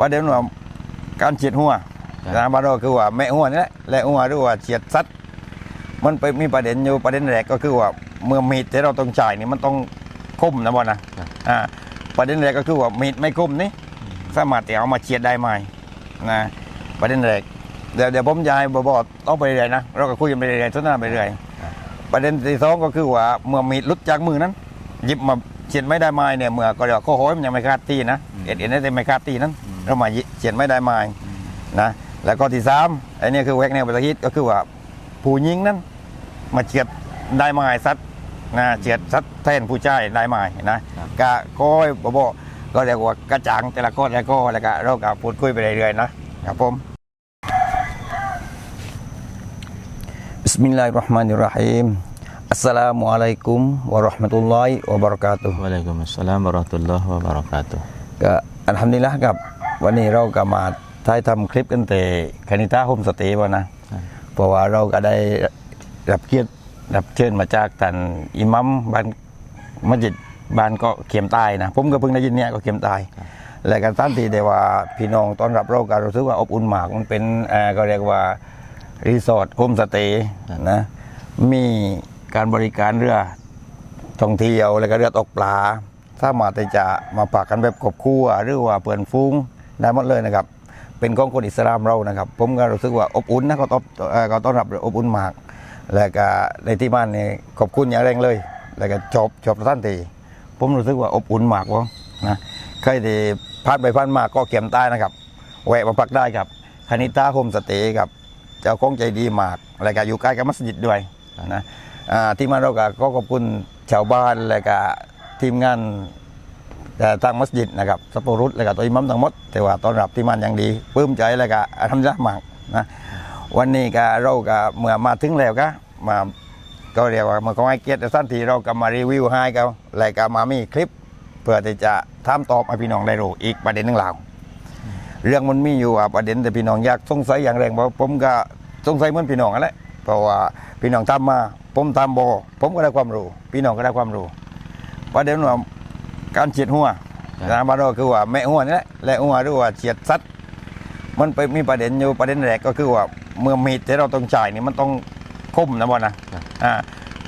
ประเด็นว่าการเฉียดหัวครับนะบ้านเราคือว่าแม่หัวนี่แหละและหัวหรือว่าเฉียดสัตว์มันไปมีประเด็นอยู่ประเด็นแรกก็คือว่าเมื่อมีดที่เราต้องจ่ายนี่มันต้องคมนะบอลนะครับอ่าประเด็นแรกก็คือว่ามีดไม่คมนี่สามารถที่เอามาเฉียดได้ไหมนะประเด็นแรกเดี๋ยวเดี๋ยวผมจะให้บบอกต้องไปเรื่อยๆนะเราก็คุยกันไปเรื่อยๆสนทนาไปเรื่อยประเด็นที่สองก็คือว่าเมื่อมีดหลุดจากมือนั้นหยิบมาเฉียดไม่ได้ไม้เนี่ยเมื่อก็เดี๋ยวข้อห้อยมันยังไม่คาดตีนะเอ็ดเอ็นได้ไม่คาดตีนั้น เรามาเฉียดไม่ได้ไม้นะแล้วก็ที่สามไอ้นี่คือแวกแนวประทิตก็คือว่าผู้หญิงนั้น มาเฉียดได้ไม้ซัดนะเฉียดซัดแทนผู้ชายได้ไม้นะครับกะก้อยบบอกก็เรียกว่ากระจังแต่ละก้อนแต่ละก้อนแล้วก็เราก็พูดคุยไปเรื่อยๆนะครับผม Bismillahirrahmanirrahim. Assalamualaikum warahmatullahi wabarakatuh. วะอะลัยกุมุสสลามวะเราะห์มะตุลลอฮ์วะบะเราะกาตุฮ์ก็อัลฮัมดุลิลละครับ วันนี้เราก็มาถ่ายทำคลิปกันแต่คณิตาโฮมสเตย์วะนะเพราะว่าเราก็ได้รับเกียรติรับเชิญมาจากท่านอิหมัมบ้านมัสยิดบ้านก็เขียมใตายนะผมก็เพิ่งได้ยินเนี่ยก็เขียมใตายและกันสั้นทีได้ว่าพี่น้องต้อนรับเราก็รู้สึกว่าอบอุ่นมากมันเป็นเอ่อก็เรียกว่ารีสอร์ทโฮมสเตย์นะมีการบริการเรือท่องเที่ยวแล้วก็เรือตกปลาสามารถที่จะมาปักกันแบบครอบครัวหรือว่าเปิดฟุ้ง ได้หมดเลยนะครับ เป็นของคนอิสลามเรานะครับ ผมก็รู้สึกว่าอบอุ่นนะก็ตอบเอ่อก็ต้อนรับอบอุ่นมาก แล้วก็ในที่บ้านนี่ขอบคุณอย่างแรงเลย แล้วก็จบจบท่านทีผมรู้สึกว่าอบอุ่นมากวะนะใครที่พัดไปพัดมาก็เก็มใต้นะครับแวะมาพักได้ครับคณิตาโฮมสเตย์ครับเจ้าของใจดีมากแล้วก็อยู่ใกล้กับมัสยิดด้วยนะที่มาเราก็ขอขอบคุณชาวบ้านแล้วก็ทีมงาน ทางมัสยิดนะครับสปอรุตแล้วก็ตัวอิหมัมทั้งหมด แต่ว่าตอนรับที่มันอย่างดีปลื้มใจแล้วก็ทำยากมากนะวันนี้ก็เราก็เมื่อมาถึงแล้วก็มาก็เรียกว่ามาขอให้เกียรติสั้นทีเราก็มารีวิวให้เขาแล้วก็มามีคลิป เพื่อที่จะถามตอบให้พี่น้องได้รู้อีกประเด็นหนึ่งเราเรื่องมันมีอยู่ว่าประเด็นแต่พี่น้องอยากสงสัยอย่างแรงเพราะผมก็สงสัยเหมือนพี่น้องนั่นแหละเพราะว่าพี่น้องทำมา ผมทำบอผมก็ได้ความรู้ พี่น้องก็ได้ความรู้ประเด็นว่า การเฉียดหัวนะบ้านเราคือว่าแม่หัวนี่แหละและหัวหรือว่าเฉียดสัตว์มันไปมีประเด็นอยู่ประเด็นแรกก็คือว่าเมื่อมีดที่เราต้องจ่ายนี่มันต้องคมนะบอลนะครับอ่า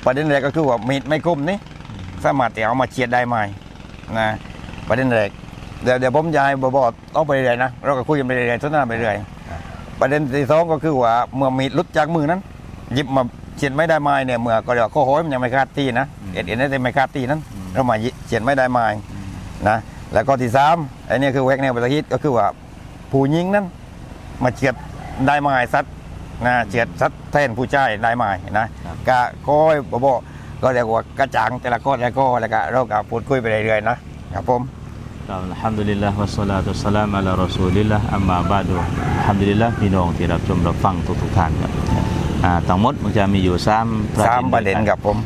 ประเด็นแรกก็คือว่ามีดไม่คมนี่สามารถที่เอามาเฉียดได้ไหมนะประเด็นแรกเดี๋ยวเดี๋ยวผมจะให้บบอกต้องไปเรื่อยๆนะเราก็คุยกันไปเรื่อยๆสนทนาไปเรื่อยประเด็นที่สองก็คือว่าเมื่อมีดหลุดจากมือนั้นหยิบมาเฉียดไม่ได้ไม้เนี่ยเมื่อก็เดี๋ยวข้อห้อยมันยังไม่คาดตีนะเอ็ดเอ็นได้ไม่คาดตีนั้น เรามาเฉียดไม่ได้ไม้นะแล้วก็ที่สามไอ้นี่คือแวกแนวประทิตก็คือว่าผู้หญิงนั้น มาเฉียดได้ไม้ซัดนะเฉียดซัดแทนผู้ชายได้ไม้นะครับกะก้อยบบอกก็เรียกว่ากระจังแต่ละก้อนแต่ละก้อนแล้วก็เราก็พูดคุยไปเรื่อยๆนะครับผมครับอัลฮัมดุลิลลาฮ์วัสสลาตุวัสสลามอะลารอซูลิลลาฮ์อัมมาบาดุอัลฮัมดุลิลลาฮ์พี่น้องที่รับชมรับฟังทุกๆท่านครับอ่าทั้งหมดมันจะมีอยู่สามประสาเด็มนประเด็นด้วยคกัรับผม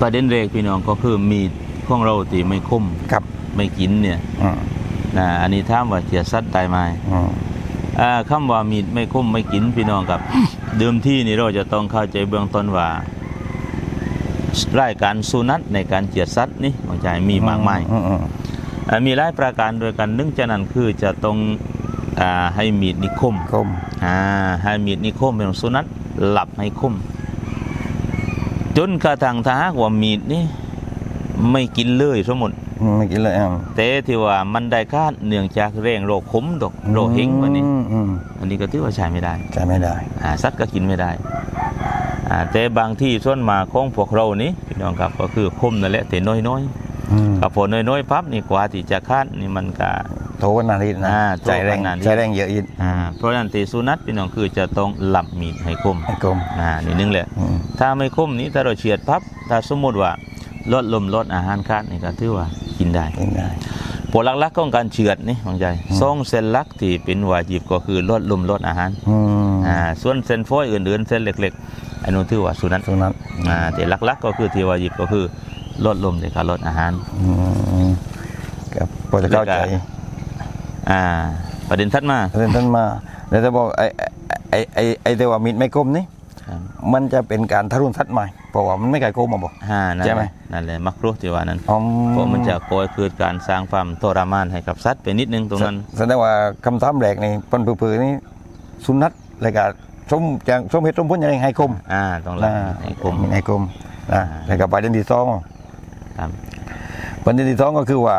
ประเด็นแรกพี่น้องก็คือมีดของเราที่ไม่คมครับไม่กินเนี่ยอืมนะอันนี้ถามว่าเจียสัตว์ได้ไหมอืมอ่าคำว่ามีดไม่คมไม่กินพี่น้องครับ เดิมที่นี่เราจะต้องเข้าใจเบื้องต้นว่ารายการสุนัตในการเจียดสัตว์นี่บางใจมีมากมายอือืมอ่ามีหลายประการโดยกันหนึ่งจากนั้นคือจะต้องอ่าให้มีดนิคมคมอ่าให้มีดนิคมเป็นสุนัตหลับให้คม จนกระทั่งถ้าหากว่ามีดนี่ไม่กินเลยสมมติอืมไม่กินเลยอะแต่ที่ว่ามันได้ค่าเนื่องจากเร่งโรคขมดอกโรคเฮงวันนี้อืมอืมอันนี้ก็ถือว่าใช้ไม่ได้ใช้ไม่ได้อ่าสัตว์ก็กินไม่ได้อ่าแต่บางที่ส่วนมากของพวกเรานี่พี่น้องครับก็คือคมนั่นแหละแต่น้อยอืมๆกับพอน้อยๆพับนี่กว่าที่จะคาดนี่มันก็ โทรกันนานทีนะอ่าใจแรงโทรกันนานทีใจแรงเยอะอีกอ่าเพราะฉะนั้นตีสุนัตพี่น้องคือจะต้องหลับมีดให้คมไอ้กลมอ่านี่นึงแหละอืมถ้าไม่คมนี้ถ้าเราเฉียดพับ ถ้าสมมติว่าลดลมลดอาหารคาดนี่ก็ถือว่ากินได้กินได้ผลลักษณ์ของการเฉือดนี่ของใจสองเส้นหลักที่เป็นวาจิบก็คือลดลมลดอาหารอืมอ่าส่วนเส้นฟอยอื่นๆเส้นเล็กๆอันนู้นถือว่าสุนัตตรงนั้นอ่าแต่หลักๆก็คือที่วาจิบก็คือลดลมในการลดอาหารอืมครับพอจะเข้าใจแล้วก็ อ่า ประเด็นถัดมาเรื่องท่านมาแล้วจะบอกไอ้ไอ้ไอ้ไอ้แต่ว่ามีดไม่คมนี่ครับมันจะเป็นการทารุณสัตว์ใหม่เพราะว่ามันไม่ไกลโคมมาบอกอ่านั่นใช่ไหมแหละนั่นแหละมักรุที่ว่านั้นอ๋อเพราะมันจะก่อให้เกิดการสร้างความทรมานให้กับสัตว์ไปนิดนึงตรงนั้นแสดงว่าคำถามแรกนี่ปันเปื่อๆนี่สุนัขเลยก็ส้มจางส้มเห็ดส้มพ้นยังไงให้คมอ่าตรงนั้นะนให้กลมให้คมนะแล้วก็ประเด็นที่สองครับประเด็นที่สองก็คือว่า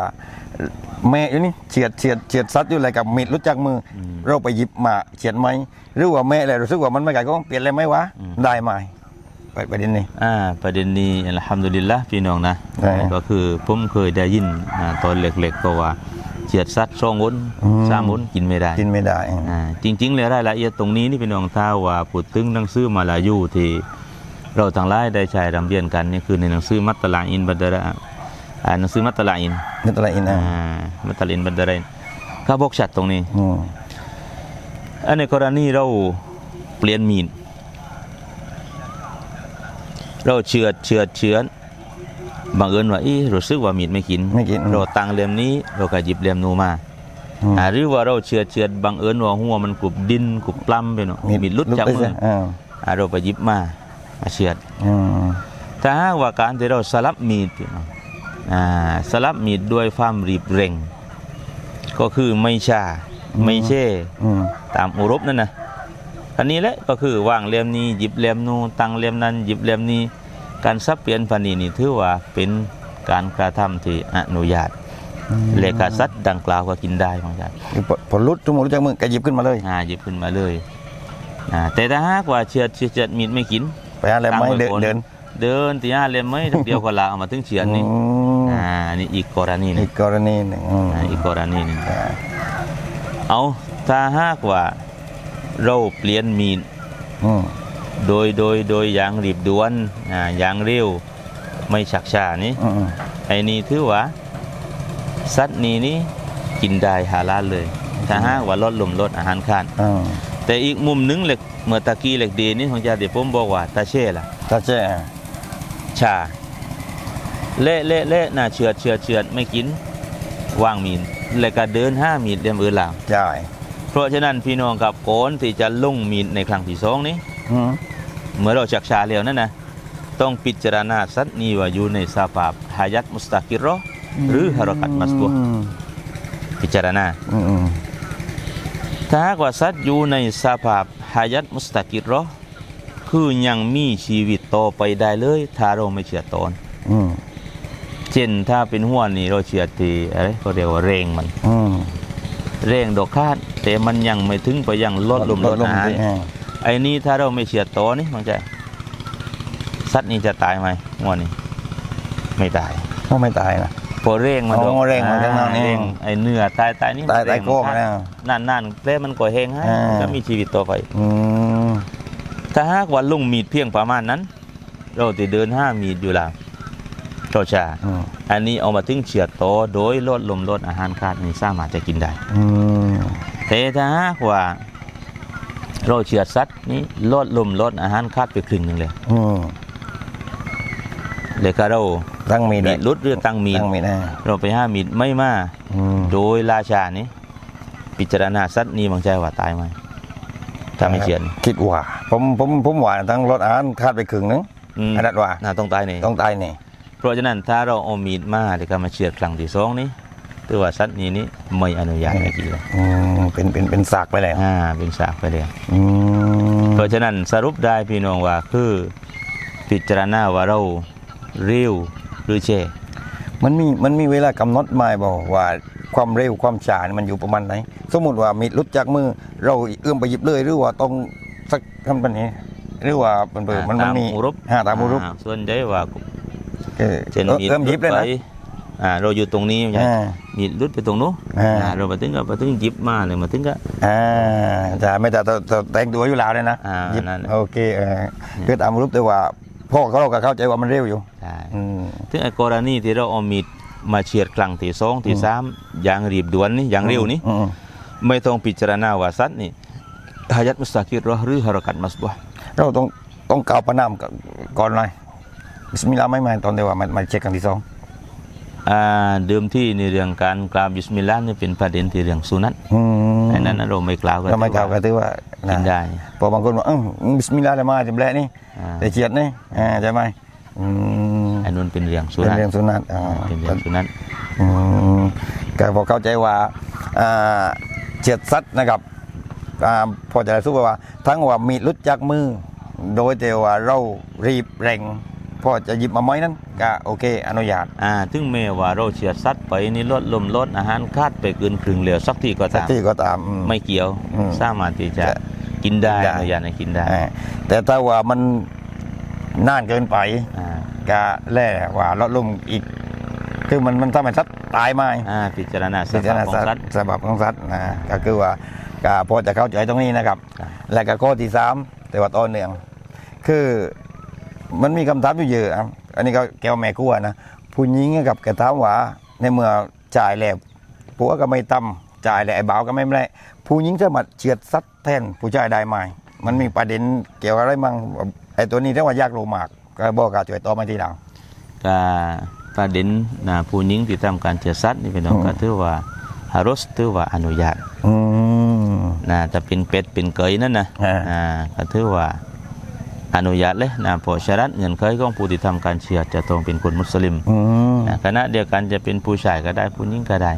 แม่อยู่นี่เฉียดเฉียดเฉียดสัตว์อยู่อะไรกับมีดรู้จักมืออเราไปหยิบมาเฉียดไหมหรือว่าแม่อะไรรู้สึกว่ามันไม่ไกลก็เปลี่ยนอะไรไหมวะได้ไหมไปประเด็นนี้อ่าประเด็นนี้อัลฮัมดุลิลละพี่น้องนะใช่ก็คือผมเคยได้ยินอ่าตอนเล็กๆก็ว่าเจียดสัตว์สองวนอืมสามวนกินไม่ได้กินไม่ได้อ่าจริง ๆ เลยรายละเอียดตรงนี้นี่พี่น้องถ้าว่าพูดถึงหนังสือมาลายูที่เราทั้งหลายได้ใช้รำเรียนกันนี่คือในหนังสือมัตตลาอินบัดดาระอ่า หนังสือมัตตลาอินนี่ตัวอะไรอีกนะอ่ามัตตลาอินบัดดาระเขาบอกชัดตรงนี้อืมอันในกรณีเราเปลี่ยนมีดเราเชือดเชือดเชือดบังเอิญว่าอีรู้สึกว่ามีดไม่กินไม่กินเราตั้งเล่มนี้ เราก็หยิบเล่มนูนมาอืมอ่าหรือว่าเราเชือดเชือดบังเอิญว่าหัวมันกรุบดินกรุบปล้ำไปเนาะมีดหลุดจากไปมืซะออ่าอ่าเราไปหยิบมามาเชือดอืมถ้าหากว่าการที่เราสลับมีดพี่น้องอ่า สลับมีดด้วยความรีบเร่ง ก็คือไม่ช้าไม่เช่อืมตามอุรบนั่นนะอันนี้แหละก็คือวางเล่มนี้หยิบเล่มนู้นตั้งเล่มนั้นหยิบเล่มนี้ การสับเปลี่ยนพันนี้นี่ถือว่าเป็นการกระทำที่อนุญาตเลขาสัตว์ดังกล่าวก็กินได้ของฉันคือพอพอรุดทุกหมดรู้จักมือก็หยิบขึ้นมาเลยอ่าหยิบขึ้นมาเลยอ่าแต่ถ้าหากว่าเชือดเชือดเชือดมีดไม่กินไปหาอะไรไหมตั้งว้เดินก่อเดินเดินตีห้าเล่มไหมทักเดียวก็ลาเอามาถึงเฉียนนี่ อืมอ่านี่อีกกรณีหนึอีงกกรณีหนึ่งอืมอ่าอีกกรณีหนึงอ่าเอาถ้าหากว่าเราเปลี่ยนมีดอืมโดยโดยโดยอย่างรีบด่วนอ่าอย่างเร็วไม่ฉักช้านี่อืมอืมไอ้นี่ถือว่าสัตว์นี้นี่กินได้ฮาลาลเลย ถ้าหากว่าลดลมลดอาหารขาดอ่าแต่อีกมุมหนึงเหล็กเมื่อตะกี้เหล็กดีนี่ของจาเดี๋ยวผมบอกว่าตาเช่ล่ะ ถ้าแช่ชา เละเละเละน่าเชือดเชือดเชือดไม่กินวางมีดแล้วก็เดินห้ามีดเรียมอื่นล่ะจ่ายเพราะฉะนั้นพี่น้องกับโกนที่จะลงมีดในครั้งที่สองนี้อืมเมื่อเราจักชาแล้วนั่นนะต้องพิจารณาสัตว์นี้ว่าอยู่ในสภาพหายัตมุสตากิรอหรือฮารกัตมัสบุอืมพิจารณาอืมอืมถ้าหากว่าสัตว์อยู่ในสภาพหายัตมุสตากิรอคือยังมีชีวิตต่อไปได้เลย ถ้าเราไม่เฉือดตอนอืมเช่นถ้าเป็นหัวนี่เราเฉือดทีอะไรเขาเรียกว่าเร่งมันอืมเร่งดอกคาดแต่มันยังไม่ถึงไปยังลดลมลดอาหารที่อ่าไอ้นี่ถ้าเราไม่เฉือดตอนี่มันจะสัตว์นี้จะตายไหมหัวนี่ไม่ตายก็ไม่ตายนะพอเร่งมันอ๋อดอกเร่งมันข้างนอกอ่นี่เร่งไอ้เนื้อตายตายนี่ตายมันเร่ตายโค้งมันนะนั่นนั่นๆแล้วมันก็แห้งให้อ่าก็มีชีวิตต่อไปอืมถ้าหากว่าลุงมีดเพียงประมาณนั้น เราจะเดินห้ามีดอยู่แล้ว เราจะอืมอันนี้เอามาถึงเฉือดโตอโดยลดลมลดอาหารขาดนี่สามารถจะกินได้ อืมแต่ถ้าหากว่าเราเฉือดสัตว์นี้ลดลมลดอาหารขาดไปครึ่งหนึ่งเลยอืมเลยก็เราตั้งมีมีได้ดลุดเรือตั้งมีดตั้งมีได้เราไปห้ามีดไม่มา อืมโดยราชานี้พิจารณาสัตว์นี้บางใจว่าตายไหมถ้าไม่เฉียนคิดว่า ผมผมผมว่าทั้งรถอาหารคาดไปครึ่งนึงอืมอันนั้นว่า น่าต้องตายนี่ต้องตายนี่ เพราะฉะนั้นถ้าเราเอามีดมาเดี๋ยวก็มาเชือดครั้งที่สองนี้ถือว่าสัตว์นี้นี่ไม่อนุญาตให้กินเลยอืมเป็นเป็นเป็นสากไปแล้วอ่าเป็นสากไปเลยอืมเพราะฉะนั้นสรุปได้พี่น้องว่าคือพิจารณาว่าเราเร็วหรือเช่มันมีมันมีเวลากำหนดหมายบอกว่าความเร็วความช้านี่มันอยู่ประมาณไหน สมมติว่ามีดหลุดจากมือ เราเอื้อมไปหยิบเลยหรือว่าต้องสักทำปันนี้ หรือว่ามันเปิดมันมันมีตาอุรุปห้าตามอุรุปอ่าส่วนใหญ่ว่า เออเช่นเออมีดเอื้อมหยิบเลยไปนะอ่าเราอยู่ตรงนี้ใช่อ่ามีดลุดไปตรงนู้นอ่าอ่าเรามาถึงก็มาถึงหยิบมาเลยมาถึงก็อ่าจะไม่แต่แต่แต่แต่งตัวอยู่แล้วเลยนะอ่าหยิบนั่นโอเคเออคือตามอุรุปแต่ว่าพ่อเขาก็เข้าใจว่ามันเร็วอยู่ใช่อืมถึงไอ้กรณีที่เราเอามีดมาเฉียดครั้งที่สองที่สามอย่างรีบด่วนนี่อย่างเร็วนี่อืมไม่ต้องพิจารณาว่าสัตว์นี่ฮายัตมุสตากิรอหรือฮารกัตมัสบะเราต้องต้องกล่าวประนามก่อนหน่อย บิสมิลลาห์ไม่มาตอนเดียวว่ามันมาเช็คครั้งที่สองอ่าเดิมที่ในเรื่องการกล่าวบิสมิลลาห์นี่เป็นประเด็นที่เรื่องสุนัตอืมอันนั้นเราไม่กล่าวกันก็ไม่กล่าวก็ถือว่ากินะนได้พอบางคนบอกเออบิสมิลลาห์ละมาจำแลนี่อ่าแต่เฉียดนี่อ่าใช่ไหมอืมอันนู้นเป็นเรื่องสุเป็นนัตเรื่องสุนัตอ่าเป็นเรื่องสุนัตอืมก็พอเข้าใจว่าอ่าเฉียดซัดนะครับอ่าพอจะได้สู้ว่า ทั้งว่ามีดหลุดจากมือ โดยแต่ว่าเรารีบเร่ง พอจะหยิบมาไหมนั้นก็โอเค อนุญาตอ่าถึงแม้ว่าเราเฉียดซัดไปนี่ลดลมลดอาหารคาดไปเกินครึ่งเหลือสักทีก็สักตามที่ก็ตามอืม ไม่เกี่ยวอืมสามารถที่จะจะกินได้กินได้ อนุญาตให้กินได้อ่าแต่ถ้าว่ามันนานเกินไปอ่าก็แล่ว่าลดลงอีก คือมันมันทำให้สัตว์ตายไหมอ่าพิจารณาสพิจารภาณาพของสัสัตตว์ว์สบับของสัตว์นะก็คือว่าก็พอจะเข้าใจตรงนี้นะครับ ครับ และก็ข้อที่สามแต่ว่าต่อเนื่องคือ มันมีคำถามอยู่เยอะครับอันนี้ก็แก้วแม่กลัวนะผู้หญิงกับกระถามว่าในเมื่อจ่ายแล้วผัวก็ไม่ตำจ่ายแล้วไอ้บ่าวก็ไม่ได้ผู้หญิงจะมาเฉียดซัดแทนผู้ชายได้ไหมมันมีประเด็นเกี่ยวอะไรมั่งไอ้ตัวนี้เรียกว่ายากโลมากก็บอกกับช่วยต่อมาทีหลังก็ประเด็นนะผู้หญิงที่ทำการเฉียดซัดนี่เป็นองอืมก็ถือว่าฮารสถือว่าอนุญาตอืมนะแต่เป็นเป็ดเป็นเกยนั่นนะอ่าอ่าก็ถือว่า อนุญาตเลยนะเพอชารัตเงินเคยของผู้ที่ทำการเฉียดจะต้องเป็นคนมุสลิมอืมนะขณะเดียวกันจะเป็นผู้ชายก็ได้ผู้หญิงก็ได้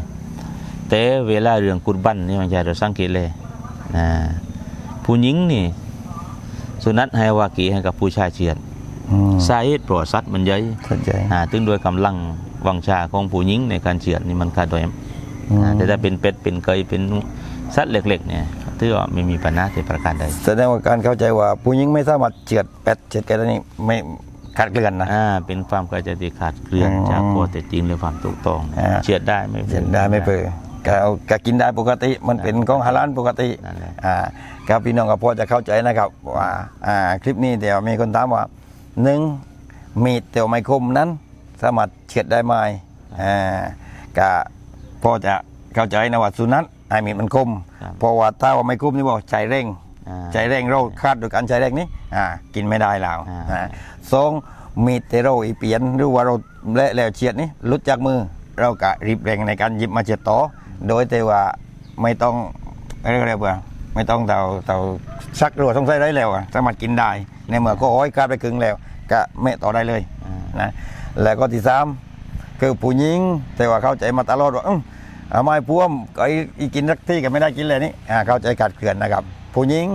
แต่เวลาเรื่องกุรบันนี่มันจะเราสังเกตเลยนะผู้หญิงนี่สุนัตให้วากีให้กับผู้ชายเฉียดอืมสาเหตุเพราะสัตว์มันใหญ่เข้าใจอ่าถึงโดวยกำลังวังชาของผู้หญิงในการเฉียดนี่มันขาดดอยอืมอ่าแต่ถ้าเป็นเป็ดเป็นเกยเป็นสัตว์เล็กๆเนี่ย ถือว่าไม่มีปัญหาที่ประการใดแสดงว่าการเข้าใจว่าผู้หญิงไม่สามารถเฉียดแปดเฉียดแกนนี่ไม่ขาดเกลื่อนนะ อ่าเป็นความเข้าใจที่ขาดเคลื่อน จากข้อเท็จจริงและความถูกต้องอ่า เฉียดได้ไม่เฉียดได้ไม่เปื่อยก็เอาก็กินได้ปกติมันเป็นของฮาลาลปกตินั่นแหละ อ่าครับพี่น้องก็พอจะเข้าใจนะครับว่าอ่าคลิปนี้เดี๋ยวมีคนถามว่าหนึ่งมีดเตียวไมคมนั้น สามารถเฉียดได้ไหมอ่าก็พอจะเข้าใจนะว่าสุนัข ไอ้มีดมันคมครับเพราะว่าถ้าว่าไม่คมนี่บอกใจเร่ง อ่าใจแรงเราคาดโดยการใจแรงนี้อ่ากินไม่ได้แล้วอ่าอ่าสองมีดแต่เราอีเปลี่ยนหรือว่าเราเละแล้วเฉียดนี้หลุดจากมือเราก็รีบเร่งในการหยิบมาเฉียดต่อโดยแต่ว่าไม่ต้องอะไรก็เรียกว่าไม่ต้องเตาเตาชักหรือว่าต้องใส่ได้แล้วอะสามารถกินได้ในเมื่อก็โอ้อยคาดไปครึ่งแล้ว ก็แม่ต่อได้เลย อ่า นะแล้วก็ที่สามคือผู้หญิงแต่ว่าเข้าใจมาตลอดว่าอื้อเอา ไม้พ่วมก็อีอีกินสักที่ก็ไม่ได้กินเลยนี่อ่าเข้าใจขาดเกลื่อนนะครับ ผู้หญิง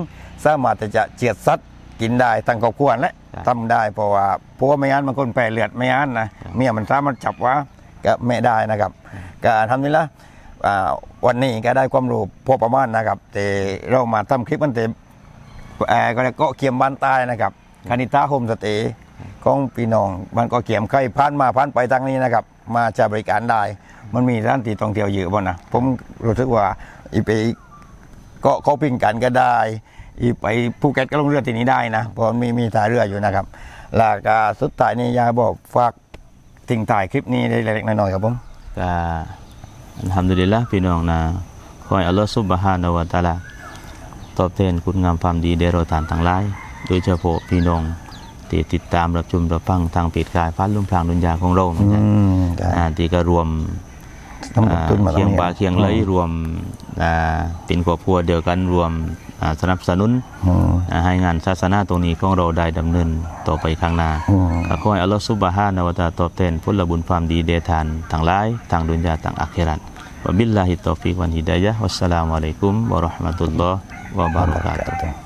สามารถที่จะเจียดซัดกินได้ทั้งครอบครัวและครับทำได้เพราะว่าเพราะว่าไม่งั้นมันคนแปรเลือดไม่งั้นนะเมียมันสามารถจับว่าก็ไม่ได้นะครับก็ทำนี้ละอ่าวันนี้ก็ได้ความรู้พอประมาณนะครับแต่เรามาทำคลิปมันเต็มเอ่อก็เรียกเกาะเขียมบ้านใต้นะครับคานิต้าโฮมสเตย์ของพี่น้องบ้านเกาะเขียมใครผ่านมาผ่านไปทางนี้นะครับ มาจะบริการได้ มันมีร้านที่ท่องเที่ยวเยอะบ่นะผมรู้สึกว่าอีไปเกาะเขาปิ้งกันก็ได้อีไปภูเก็ตก็ลงเรือที่นี้ได้นะเพราะมันมีมีท่าเรืออยู่นะครับแล้วก็สุดท้ายนี่อยากบอกฝากทิ้งถ่ายคลิปนี้ได้เล็กๆน้อยๆครับผมก็อัลฮัมดุลิลละพี่น้องนะขอให้อัลลอฮฺซุบฮานะฮูวะตะอาลาตอบแทนคุณงามความดีแด่เราทานทั้งหลาย โดยเฉพาะพี่น้องที่ติดตามรับชมรับฟังทางเพจกายฟ้าลุ่มพลางดุนยาของเราเหมือนกันมได้อ่าที่ก็รวม ต้องขอบคุณมาตรเคียงนี้บาเคียงเลยรวมอ่าเป็นครอบครัวเดียวกันรวมอ่าสนับสนุนอืมอ่าให้งานศาสนาตรงนี้ของเราได้ดำเนินต่อไปข้างหน้าอืมก็ขอให้อัลลอฮฺซุบฮานะฮูวะตะอาลาตอบแทนผลบุญความดีเดทานทั้งหลายทางดุนยาทางอาคิเราะห์วะบิลลาฮิตตอฟิกวันฮิดายะฮ์วัสสลามุอะลัยกุมวะเราะห์มะตุลลอฮ์วะบารากาตุฮ์